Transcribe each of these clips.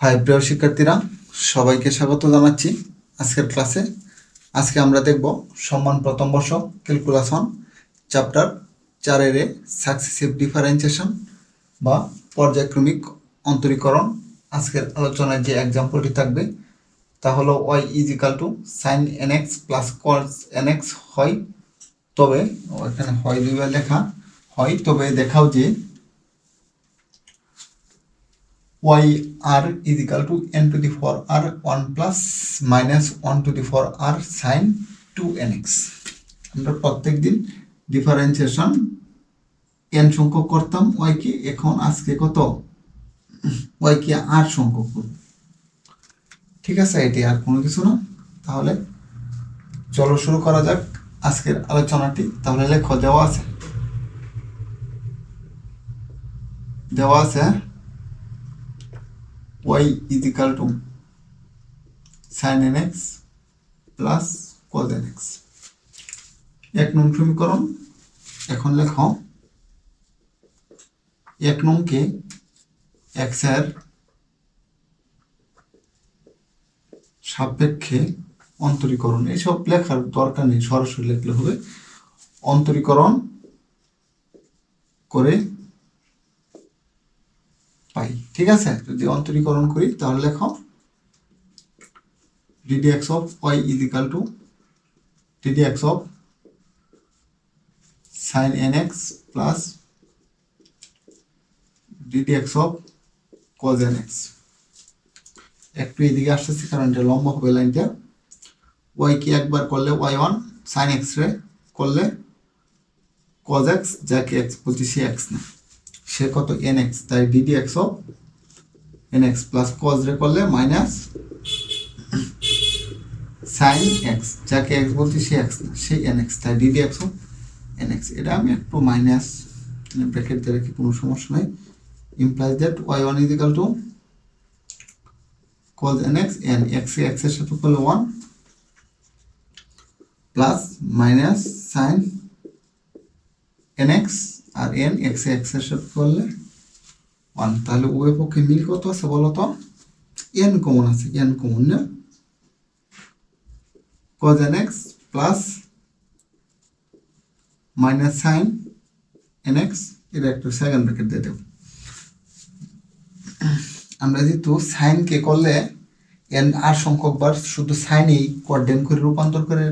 High প্রিয় শিক্ষার্থীরা, সবাইকে স্বাগত জানাচ্ছি আজকের ক্লাসে। আজকে আমরা দেখব সম্মান প্রথম বর্ষ ক্যালকুলাসন চ্যাপ্টার চারের এ সাকসেসিভ ডিফারেন্সিয়েশন বা পর্যায়ক্রমিক অন্তরীকরণ। আজকের আলোচনায় যে এক্সাম্পলটি থাকবে, তা হলো y is equal to sine n x plus cos n x হয়, তবে এখানে হয় দুইবার লেখা, হয় তবে দেখাও যে y r is equal to n to the 4 r 1 plus minus 1 to the 4 r sin 2 nx আমরা প্রত্যেক দিন ডিফারেন্সিয়েশন n সংখ্যক করতাম, y কি এখন আজকে কত? y কি r সংখ্যক করব। ঠিক আছে, এটি আর কোনো কিছু না। তাহলে চলো শুরু করা যাক আজকের আলোচনাটি। তাহলে লেখো, দেওয়া আছে। দেওয়া আছে y is equal to sin nx plus cos nx এক নং সমীকরণ, এখন লেখো, এক নংকে x এর সাপেক্ষে অন্তরীকরণ, এসব লেখার দরকার নেই, সরাসরি লিখলে হবে। অন্তরীকরণ করে পাই, ঠিক আছে? যদি অন্তরীকরণ করি, তাহলে লেখো ddx of y is equal to ddx of sin nx plus of of cos nx একটু এদিকে আসতেছি, কারণ এটা লম্বা হবে লাইনটা। y কি একবার করলে y ওয়ান sin x রে করলে cos x, যাকে এক্স বলছি সে এক্স না। সে কত? এন এক্স তাই ddx of x plus cos রে করলে মাইনাস সাইন এক্স যাকে এক্স বলছি সে এক্স না, সে এন এক্স তাই ddx অফ এক্স এটা আমি একটু মাইনাস ব্র্যাকেট দিয়ে রাখি, কোনো সমস্যা নাই। implies that y1 is equal to cos nx and x এ x এর সাথে করলে one plus minus sine n nx আর এন x এ x এর সাথে করলে ওয়ান তাহলে উভয় পক্ষে মিল কত আছে বলো তো? n কমন আছে, n কমন না? cos x plus minus sine n x এটা একটু সেকেন্ড ব্র্যাকেট দিয়ে দেব। আমরা যেহেতু সাইনকে করলে এন আর সংখ্যক বার শুধু সাইনেই কোয়ার্ডেন করে রূপান্তর করে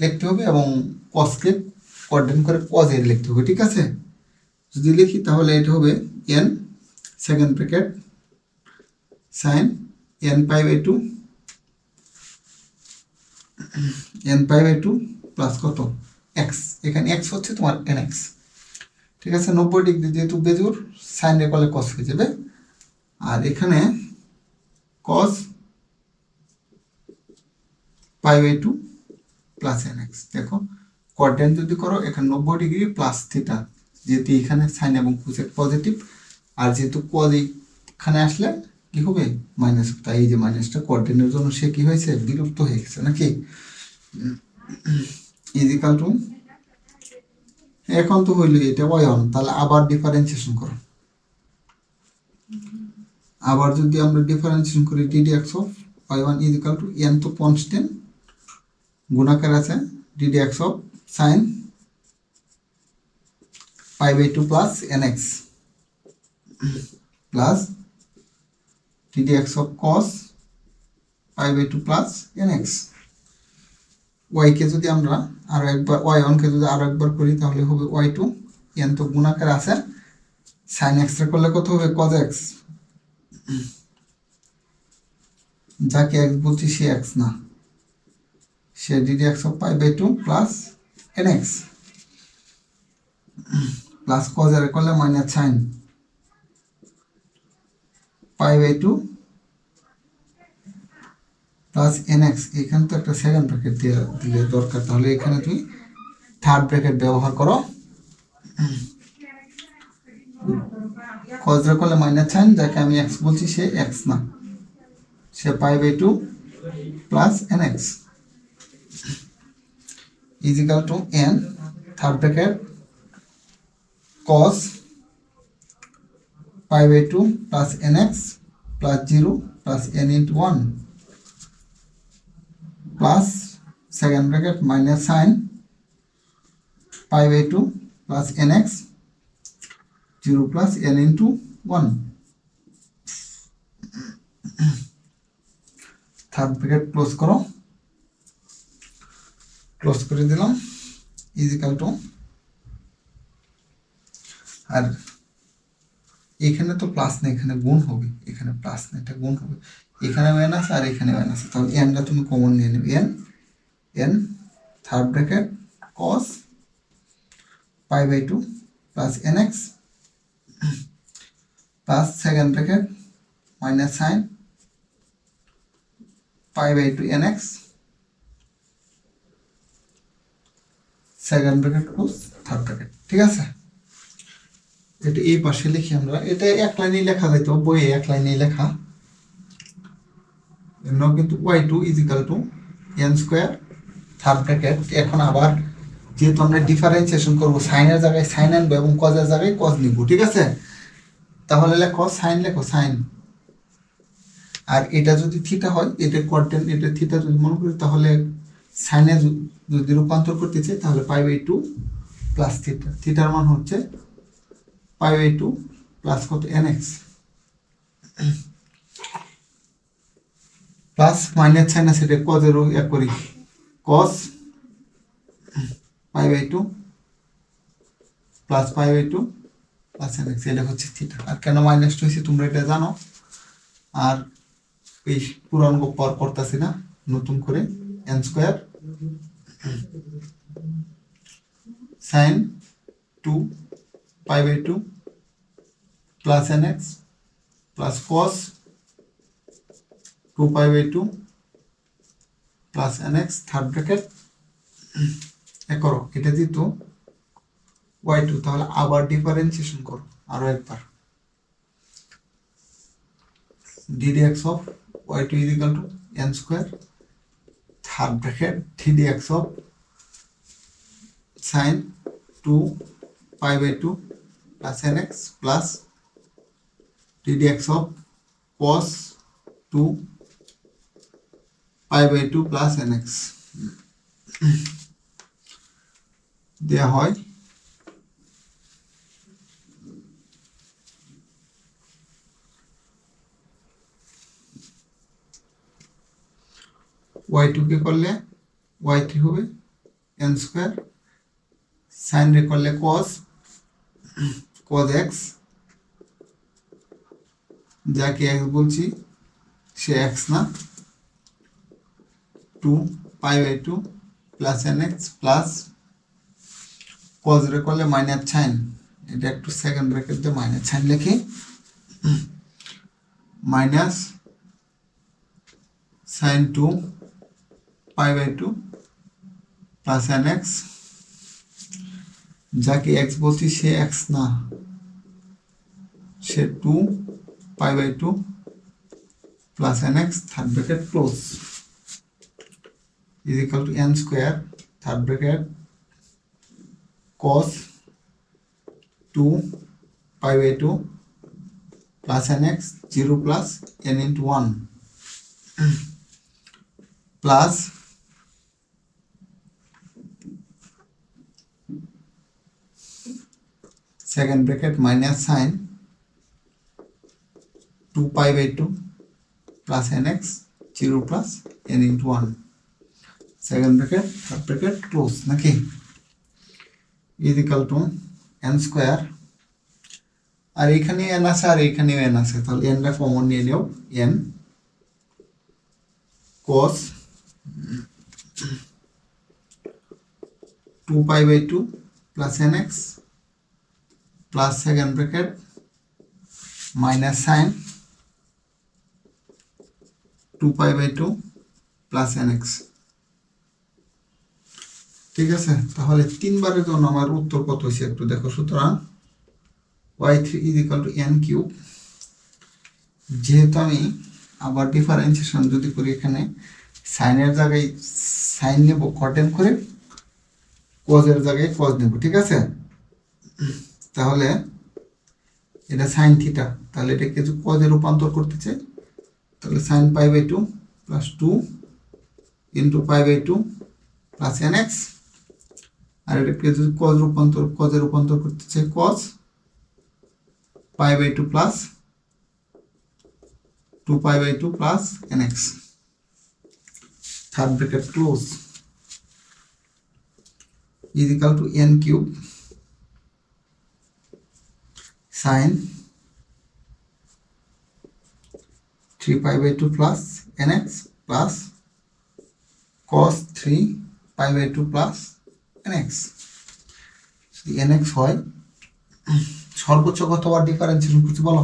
লিখতে হবে এবং কসকে কোয়ার্ডেন করে কজে লিখতে হবে, ঠিক আছে? যদি লিখি তাহলে এটা হবে n second bracket sine n pi by two n pi by two plus কত? এক্স এখানে এক্স হচ্ছে তোমার এন এক্স ঠিক আছে? নব্বই ডিগ্রি যেহেতু বেজুর সাইন রে করলে কস হয়ে যাবে। আর এখানে cos pi by two plus n x দেখো? কোয়াড্রেন্ট যদি করো, এখানে নব্বই ডিগ্রি প্লাস থিটা যেহেতু এখানে সাইন এবং কোসেক পজিটিভ আর যেহেতু কজ এখানে আসলে কি হবে? মাইনাস তাই এই যে মাইনাসটা কোয়াড্রেন্টের জন্য সে কি হয়েছে? বিলুপ্ত হয়ে গেছে, নাকি? ইজিকাল টু এখন তো হইল এটা ওয়ান তাহলে আবার ডিফারেন্সিয়েশন করো। আবার যদি আমরা ডিফারেন্সিয়েশন করি d d x of y one is equal to n তো কনস্ট্যান্ট গুণাকার আছে d d x of sine pi by two plus n x plus d d x of cos pi by two plus n x ওয়াইকে যদি আমরা আরও একবার Y ওয়ানকে যদি আরও একবার করি, তাহলে হবে ওয়াই টু এন তো গুণাকার আছে। সাইন এক্সট্রা করলে কত হবে? কজ এক্স যাকে এক্স বলছি সে এক্স না। সে d d x of pi by two plus n x plus cos এর করলে minus sine pi by two plus n x এখানে তো একটা সেকেন্ড ব্র্যাকেট দিয়ে দিলে দরকার। তাহলে এখানে তুমি থার্ড ব্র্যাকেট ব্যবহার করো। কজরা করলে মাইনাস সাইন যাকে আমি এক্স বলছি, সে এক্স না। সে pi by two plus n x is equal to n third bracket cos pi by two plus n x plus zero plus n into one plus second bracket minus sine pi by two plus n x zero plus n into one third bracket close করো. Close করে দিলাম। Is equal two আর এখানে তো plus না এখানে গুণ হবে। এখানে প্লাস না এটা গুণ হবে। এখানে এন আছে আর এখানে এন আছে তাহলে এনটা তুমি কমন নিয়ে নেবে। N n third bracket cos pi by two plus n x plus second bracket minus sine pi by two n x second bracket close third bracket ঠিক আছে? এটা এই পাশে লিখি আমরা। এটা এক লাইনে লেখা যাইতো, বইয়ে এক লাইনে লেখা। এমন কিন্তু y two is equal to n square third bracket এখন আবার যেহেতু আমরা ডিফারেন্সিয়েশন করব সাইনের জায়গায় সাইন আনব এবং কজের জায়গায় কজ নিব, ঠিক আছে? তাহলে লেখো সাইন লেখো সাইন আর এটা যদি থিটা হয়, এটা কোয়ার্টেন এটা থিটা যদি মনে করি, তাহলে সাইনে যদি রূপান্তর করতে চাই, তাহলে pi by two plus theta থিটার মান হচ্ছে পাই বাই টু প্লাস কত? N x plus minus sine আছে, এটা কজেরও এক করি। Cos pi by two plus pi by two plus n x এটা হচ্ছে থিটা আর কেন মাইনাস টু হয়েছে তোমরা এটা জানো? আর এই পুরান পর করতেছি না, নতুন করে। N square sine two pi by two plus n x plus cos two pi by two plus n x third bracket এ করো এটা দিত ওয়াই টু তাহলে আবার ডিফারেন্সিয়েশন করো, আরও একবার। ddx of y2 is equal to n square third bracket ddx of sine 2 pi by 2 plus nx plus ddx of cos 2 pi by 2 plus nx দেওয়া হয় ওয়াই টুকে করলে ওয়াই থ্রি হবে এন স্কোয়ার সাইন রে করলে cos cos x যাকে x বলছি সে এক্স না two pi by two plus n x plus cos রে করলে মাইনাস সাইন এটা একটু সেকেন্ড ব্র্যাকেট দিয়ে মাইনাস সাইন লিখি minus sine two pi by two plus n x যাকে এক্স বলছি সে এক্স না সে two pi by two plus n x third bracket close is equal to n square third bracket cos 2 pi by 2 plus nx 0 plus n into 1 plus second bracket minus sin 2 pi by 2 plus nx 0 plus n into 1 second bracket third bracket close নাকি is equal to n square আর এখানে n আছে আর এখানেও n আছে তাহলে n টা common নিয়ে নিও n cos 2 pi by 2 plus nx plus second bracket, minus sin 2 pi by 2 plus nx. ঠিক আছে? তাহলে তিনবারের জন্য আমার উত্তর কত হয়েছে একটু দেখো। সুতরাং y three is equal to n cube যেহেতু আমি আবার ডিফারেন্সিয়েশন যদি করি এখানে সাইনের জায়গায় সাইন নেব কটেন করে কজের জায়গায় কজ নেব। ঠিক আছে? তাহলে এটা সাইন থিটা তাহলে এটা কিছু কজে রূপান্তর করতে চাই, তাহলে sine pi by two plus two into pi by two plus n x আর এটাকে যদি কজ রূপান্তর কজে রূপান্তর করতে চাই cos pi by two plus two pi by two plus n x third bracket close is equal to n cube sin 3 pi by 2 plus nx plus cos 3 pi by 2 plus nx যদি nx হয়, সর্বোচ্চ কতবার differentiation করতে বলো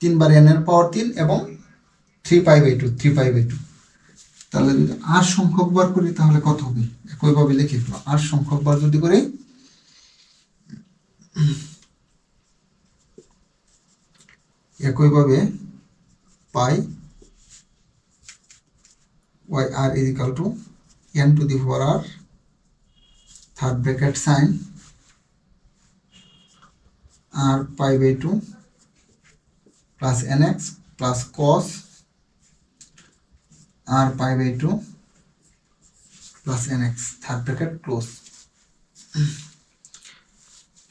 তিনবার n এর power তিন এবং three pi by two three pi by two তাহলে যদি আর সংখ্যক বার করি, তাহলে কত হবে? একইভাবে লিখে আর সংখ্যক বার যদি করি একইভাবে pi y r is equal to n to the four r third bracket sine r pi by two plus n x plus cos r pi by two plus n x third bracket close.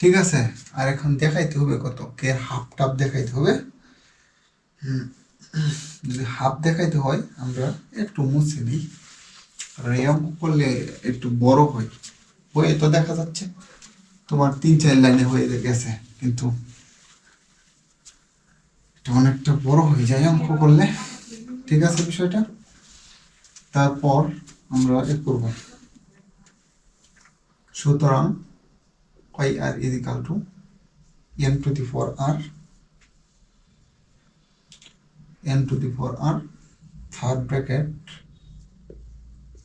ঠিক আছে, আর এখন দেখাইতে হবে কত কে half টাপ দেখাইতে হবে। যদি হাফ দেখাইতে হয়, আমরা একটু মুছে দিই কারণ এই অঙ্ক করলে একটু বড় হয়। হয়ে তো দেখা যাচ্ছে, তোমার তিন, চার লাইনে হয়ে গেছে, কিন্তু এটা অনেকটা বড় হয়ে যায় অঙ্ক করলে। ঠিক আছে বিষয়টা? তারপর আমরা এ করব। সুতরাং, y r is equal to n to the 4 r n to the 4 r third bracket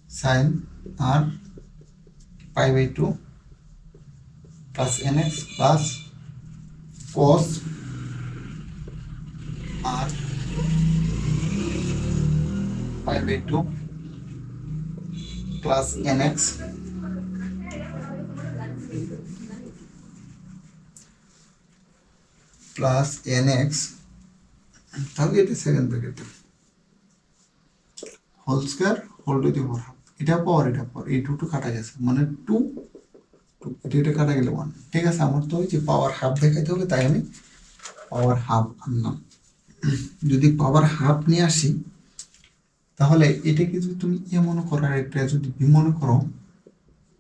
sin r pi by 2 plus nx plus cos r pi by 2 plus nx n x তাহলে এটা second bracket whole square whole to the power half এটা power এটা পাওয়ার এই দুটো কাটা গেছে। মানে two এটা এটা কাটা গেলে ওয়ান ঠিক আছে, আমার তো যে পাওয়ার হাফ দেখাইতে হবে, তাই আমি পাওয়ার হাফ আনলাম। যদি পাওয়ার হাফ নিয়ে আসি, তাহলে এটাকে যদি তুমি এ মনে করো, আর একটা যদি বি মনে করো,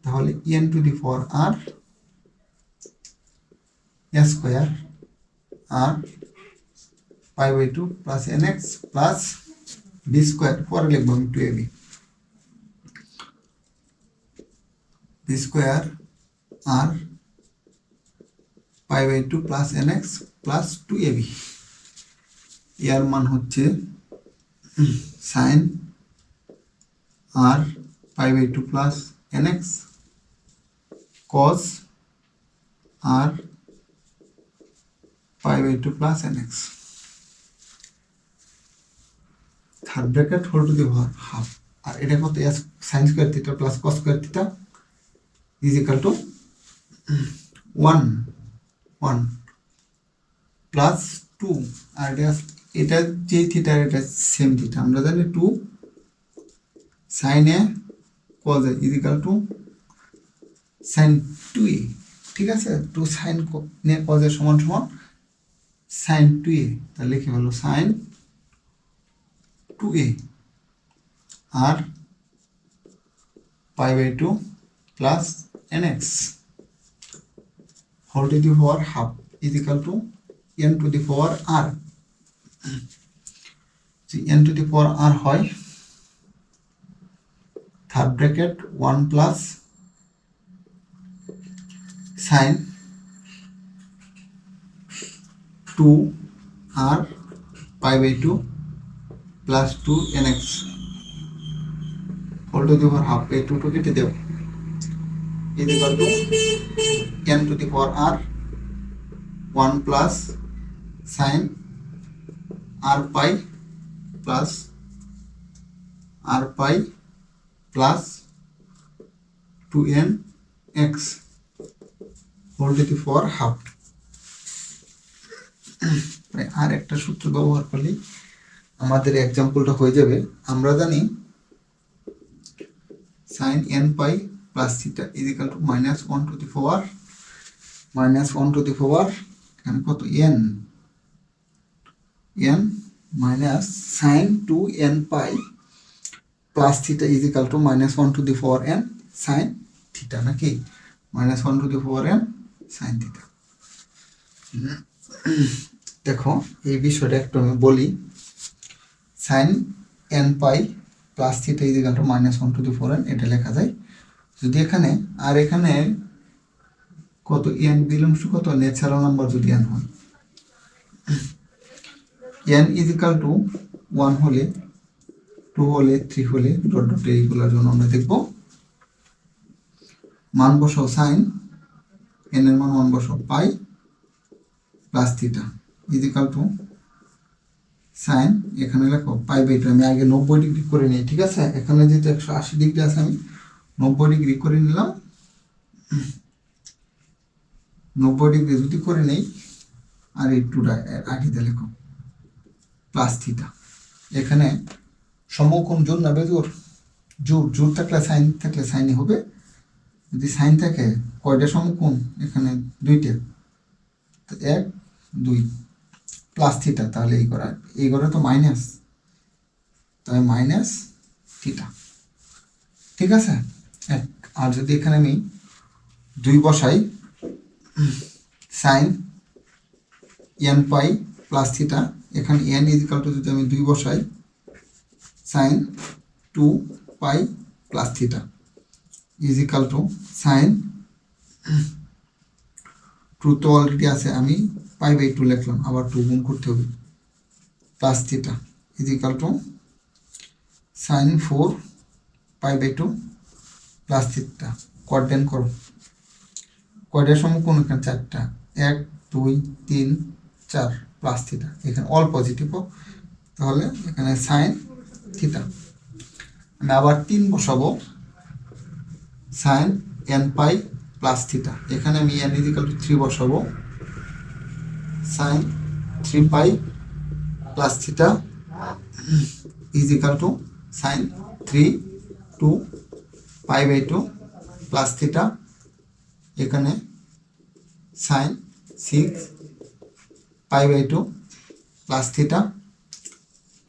তাহলে n to the power r square r pi by two plus n x plus b square পরে লিখব আমি two a b b square r pi by two plus n x plus two a b ইয়ার মান হচ্ছে sine r pi by two plus n x cos r pi by 2 plus nx. Third bracket whole to the power half আর এটা কত S sine square theta plus cos square theta is equal to one one plus two r এটা এটা যে theta এটা same theta আমরা জানি two sine a cos a is equal to sine two a ঠিক আছে? টু সাইন নে cos a সমান সমান সাইন টু এ তাহলে লিখে হলো sine two a r pi by two plus n x whole to the power half is equal to n to the power R n to the power r হয় third bracket one plus sine two r pi by two plus two n x whole to the power half এই two two কেটে দেব is equal to n to the power r one plus sine r pi plus r pi plus two n x whole to the power half আর একটা সূত্র ব্যবহার করলেই আমাদের এক্সাম্পলটা হয়ে যাবে। আমরা জানি sine n pi plus theta is equal to minus one to the power minus one to the power এখানে কত? N n minus sine two n pi plus theta is equal to minus one to the power n sine theta নাকি? Minus one to the power n sine theta দেখো, এই বিষয়টা একটু আমি বলি। Sine n pi plus theta is equal to minus one to the four n এটা লেখা যায়। যদি এখানে, আর এখানে কত এন বিলংস কত? ন্যাচারাল নাম্বার যদি এন হয়। N is equal to one হলে টু হলে থ্রি হলে ডট ডট এইগুলোর জন্য আমরা দেখব। মান বসাও সাইন এন এর মান মান বসাও pi plus theta is equal to sine, এখানে লেখো, পাই বাই টু, আমি আগে নব্বই ডিগ্রি করে নিই, ঠিক আছে? এখানে যেহেতু একশো আশি ডিগ্রি আছে, আমি নব্বই ডিগ্রি করে নিলাম। নব্বই ডিগ্রি যদি করে নেই, আর এই টুটা আটিতে লেখো, প্লাস থিটা। এখানে সমকোণ জোর না বেজোর জোর জোর থাকলে সাইন, থাকলে সাইনই হবে। যদি সাইন থাকে, কয়টা সমকোণ? এখানে দুইটা। এক, দুই। প্লাস থিটা তাহলে এই করা, এই করে তো মাইনাস তাহলে মাইনাস থিটা ঠিক আছে? এক, আর যদি এখানে আমি দুই বসাই sine n pi plus theta এখানে এন ইজিক্যাল টু যদি আমি দুই বসাই sine two pi plus theta is equal to sine two তো অলরেডি আছে, আমি পাই বাই টু লিখলাম, আবার টু গুণ করতে হবে। Plus theta is equal to sine four pi by two plus theta quadrant করো। কয়টার সময় কোন এখানে চারটা। এক, দুই, তিন, চার প্লাস থিটা এখানে অল পজিটিভ তাহলে এখানে সাইন থিটা আমি আবার তিন বসাবো sine n pi plus theta এখানে আমি n is equal to three বসাবো। Sine three pi plus theta is equal to sine three two pi by two plus theta এখানে sine six pi by two plus theta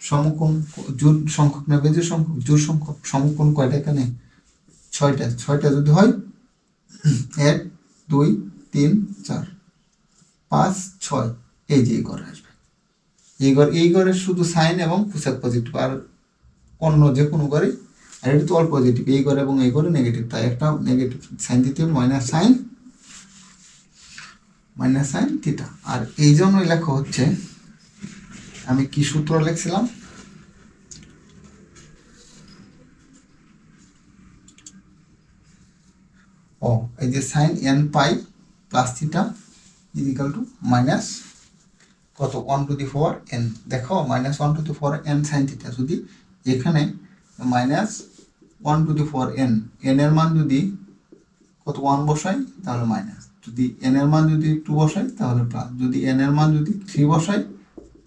সমকোণ জোর সংখ্যক না বেজোর সংখ্যক জোর সংখ্যক, সমকোণ কয়টা এখানে? ছয়টা ছয়টা যদি হয়, এক, দুই, তিন, চার। পাঁচ, ছয়, এই যে এই ঘরে আসবে। এই ঘর, এই ঘরে শুধু সাইন এবং কুসাক পজিটিভ আর অন্য যে কোনো ঘরে, আর এটা তো অল পজিটিভ এই ঘরে এবং এই ঘরে নেগেটিভ তাই একটা নেগেটিভ সাইন দিতে minus sign minus sine theta আর এই জন্য লেখা হচ্ছে, আমি কি সূত্র লিখছিলাম? ও, এই যে sine n pi plus theta is equal to minus কত? One to the four n দেখো minus one to the four n sine theta যদি এখানে minus one to the four n n এর মান যদি কত? ওয়ান বসাই, তাহলে মাইনাস যদি এন এর মান যদি টু বসাই, তাহলে প্লাস যদি এন এর মান যদি থ্রি বসাই,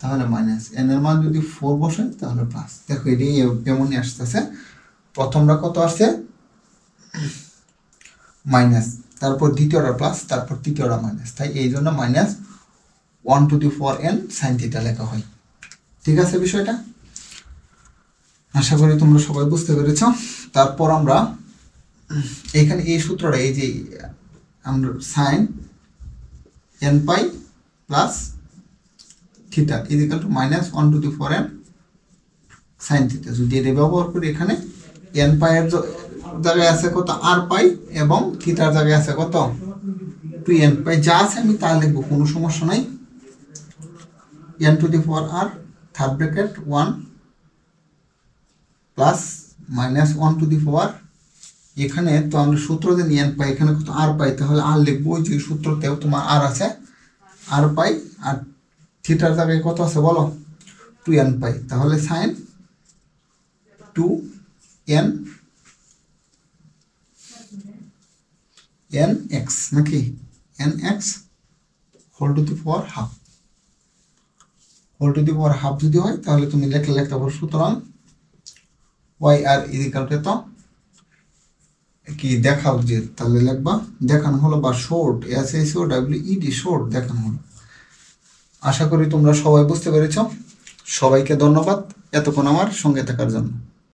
তাহলে মাইনাস এন এর মান যদি ফোর বসাই, তাহলে প্লাস দেখো এটি এমনই আসতেছে। প্রথমটা কত আসছে? মাইনাস তারপর দ্বিতীয়টা প্লাস তারপর তৃতীয়টা মাইনাস তাই এই জন্য minus one to the four n sine theta লেখা হয়। ঠিক আছে বিষয়টা? আশা করি তোমরা সবাই বুঝতে পেরেছ। তারপর আমরা এখানে এই সূত্রটা, এই যে আমরা sine n pi plus theta is equal to minus one to the four n sine theta যদি এটা ব্যবহার করি এখানে এন পাইয়ের জায়গায় আছে কত? আর পাই এবং থিটার জায়গায় আছে কত? Two n pi. যা আছে আমি তা লিখব, কোনো সমস্যা নাই। N to the four R third bracket one plus minus one to the power এখানে তো আমরা সূত্র যে নিয়ে পাই, এখানে কত আর পাই, তাহলে আর লিখব, ওই যে সূত্রতেও তোমার আর আছে। আর পাই, আর থিটার জায়গায় কত আছে বলো? Two n pi. তাহলে sine two n n x নাকি? N x whole to the power half whole to the power half যদি হয়, তাহলে তুমি লেখলে লিখতে পারো সুতরাং ওয়াই আর ইজিক্যাল টু তো কি দেখাও যে, তাহলে লিখবা, দেখানো হলো বা short S S O W E D short দেখানো হলো। আশা করি তোমরা সবাই বুঝতে পেরেছ। সবাইকে ধন্যবাদ। এতক্ষণ আমার সঙ্গে থাকার জন্য।